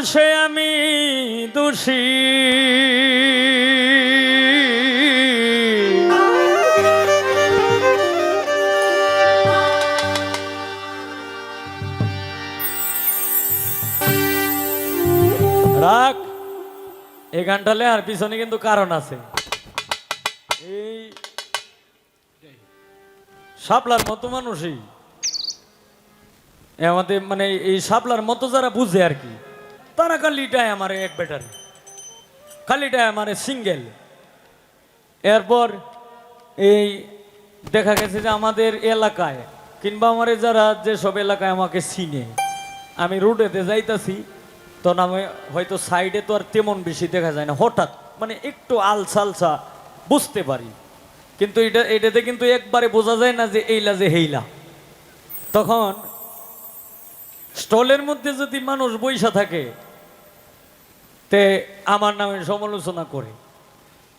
দোষে আমি দোষী। রাখ, এই গানটালে আর পিছনে কিন্তু কারণ আছে। এই শাপলার মতো মানুষই। আমাদের মানে এই সাপলার মতো যারা বুঝে আর কি। তারা খালিটায় আমার এক বেটার খালিটায় আমার সিঙ্গেল এরপর এই দেখা গেছে যে আমাদের এলাকায়, কিংবা আমার যারা যেসব এলাকায় আমাকে চিনে, আমি রোডেতে যাইতাছি তখন আমি হয়তো সাইডে তো আর তেমন বেশি দেখা যায় না, হঠাৎ মানে একটু আলসালসা বুঝতে পারি। কিন্তু এটা, এটাতে কিন্তু একবারে বোঝা যায় না যে এইলা যে হেইলা। তখন স্টলের মধ্যে যদি মানুষ বৈশা থাকে তে আমার নামে সমালোচনা করে।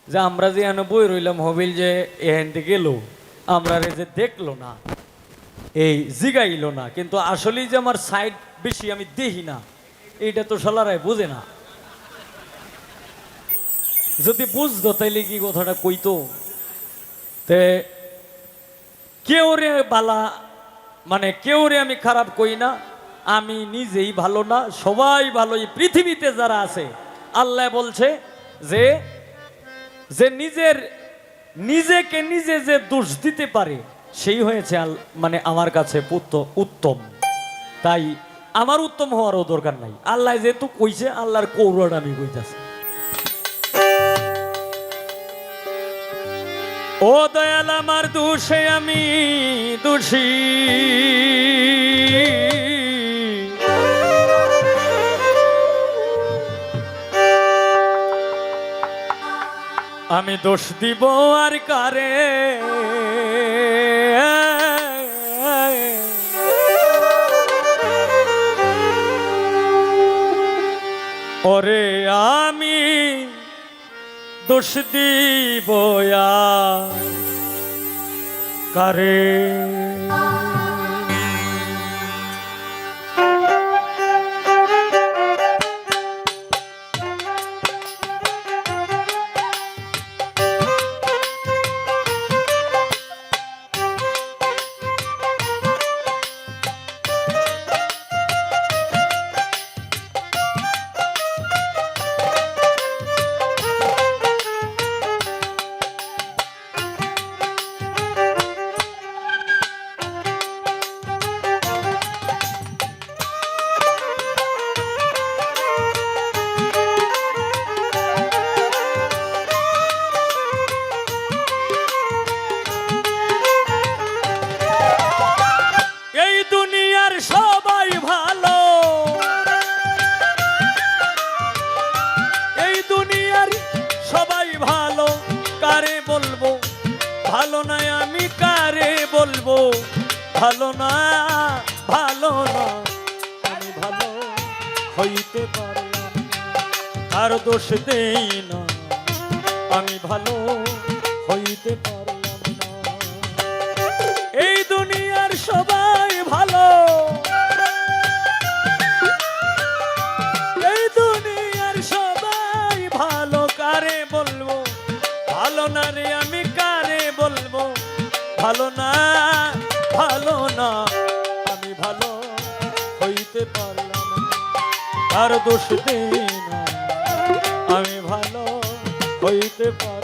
যে আমরা যে এনে বই রইলাম হবিল যে এহেন গেল আমরা যে দেখল না, এই জিগাইলো না, কিন্তু আসলেই যে আমার সাইড বেশি আমি দেখি না, এইটা তো সালারাই বোঝে না। যদি বুঝতো তাইলে কি কথাটা কইতো? তে কেউ রে বালা মানে কেউ রে আমি খারাপ কই না আমি নিজেই ভালো না, সবাই ভালো। এই পৃথিবীতে যারা আছে, আল্লাহ বলছে যে যে নিজের, নিজেকে নিজে যে দোষ দিতে পারে, সেই হয়েছে মানে আমার কাছে উত্তম। তাই আমার উত্তম হওয়ারও দরকার নাই। আল্লাহ যেহেতু কইছে, আল্লাহর কৌরণ আমি কইতাছি। ও দয়াল, আমার দোষে আমি দোষী। আমি দোষ দিব আর কারে? ওরে আমি দোষ দিব কারে? ভালো না ভালো না আমি ভালো হইতে পারলাম আর দোষ দেই না, আমি ভালো হইতে পারলাম না। এই দুনিয়ার সবাই ভালো। এই দুনিয়ার সবাই ভালো, কারে বলব? ভালো না রে আমি কারে বলব? ভালো না কার দোষ দেই না। আমি ভালো হইতে পারলাম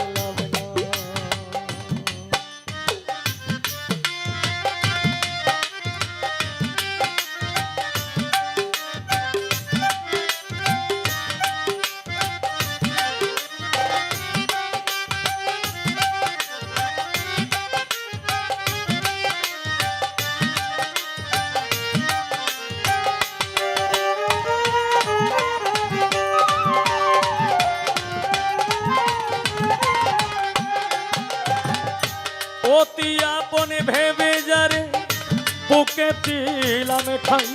দিলাম ঠাই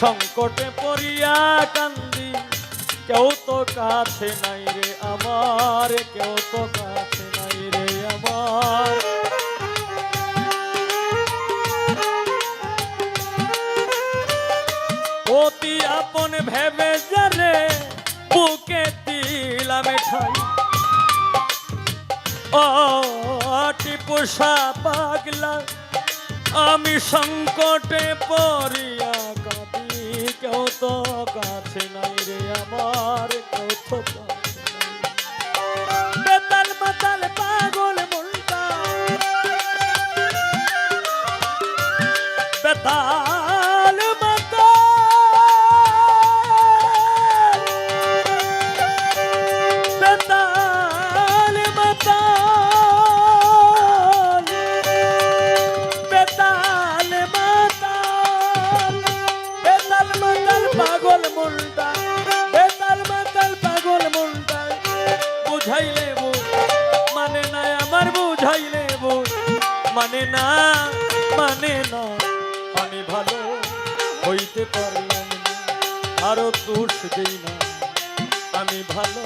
সংকটে পড়িয়া কান্দি, কেউ তো কাছে নাই রে আমার, কেউ তো কাছে নাই রে আমার। অতি আপন ভেবে যারে বুকে দিলাম ঠাই ও টিপুষা পাগলা আমি সংকটে পড়িয়া কাঁদি, কেউ তো কাছে নাই রে আমার, কেউ তো বেতাল মাতাল পাগল দেই আমি ভালো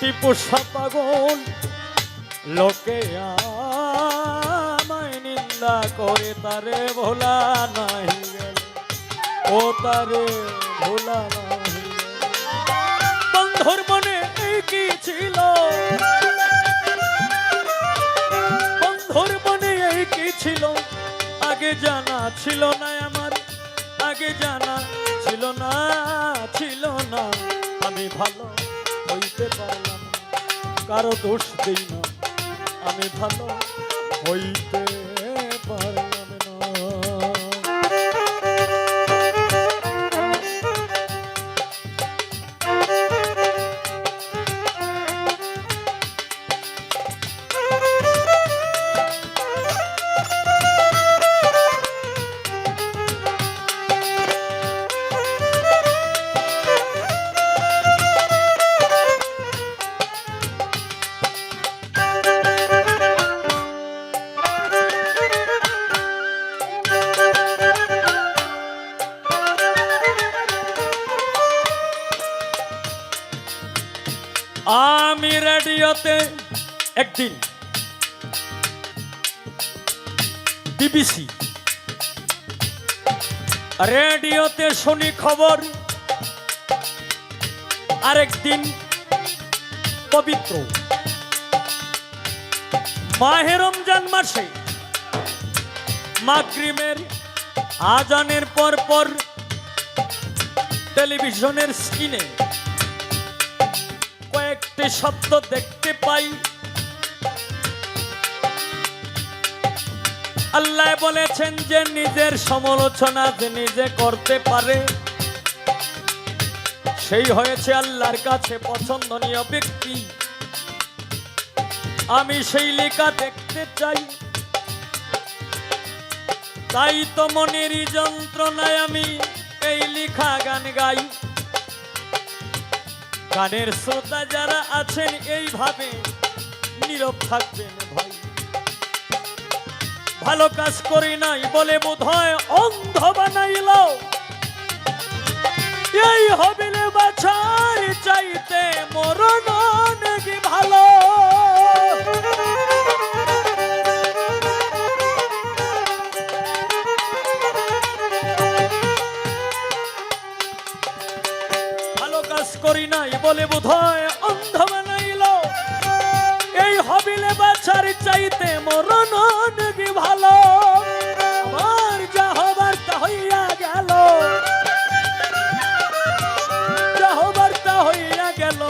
টিপুষা পাগল লোকে আমায় নিন্দা করে, তারে ভোলা গেল ও তারে ভোলা গেল বন্ধুর মনে এই কি ছিল? বন্ধুর মনে এই কি ছিল? আগে জানা ছিল না আমার, আগে জানা ছিল না ছিল না। আমি ভালো হইতে পারলাম কারও দোষ দেই না। আমি ভালো হইতে রেডিওতে একদিন বিবিসি রেডিওতে শুনি খবর, আরেকদিন পবিত্র। মাহে রমজান মাসে মাগরিমের আজানের পর পর টেলিভিশনের স্ক্রিনে কয়েকটি শব্দ দেখতে পাই। আল্লাহ বলেছেন যে নিজের সমালোচনা যে নিজে করতে পারে, সেই হয়েছে আল্লাহর কাছে পছন্দনীয় ব্যক্তি। আমি সেই লেখা দেখতে চাই। তাই তো মনেরই যন্ত্রণায় আমি এই লেখা গান গাই। গানের শ্রোতা যারা আছেন, এইভাবে নীরব থাকবেন ভাই। ভালো কাজ করি নাই বলে বোধ হয় অন্ধ বানাইল। এই হবিলে বাছাই চাইতে মরণ। বলে বোধ হয় অন্ধ বানাইল। এই হবিলে বাছার চাইতে মরণ নাকি ভালো? আমার যা হবার তা হইয়া গেল। যা হবার তা হইয়া গেল।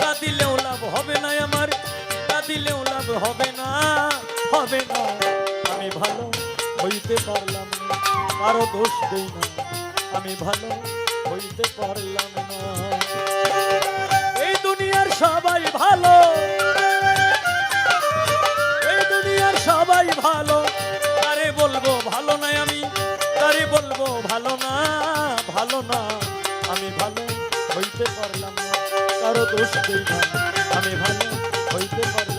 তা দিলেও লাভ হবে না আমার। তা দিলেও লাভ হবে না হবে না। আমি ভালো হইতে পারলাম কারও দোষ দেই না। আমি ভালো হইতে পারলাম না। এই দুনিয়ার সবাই ভালো। এই দুনিয়ার সবাই ভালো। আরে বলব ভালো না আমি? তারে বলব ভালো না? ভালো না। আমি ভালো হইতে পারলাম না। কারও দোষ দেই আমি ভালো হইতে পারলাম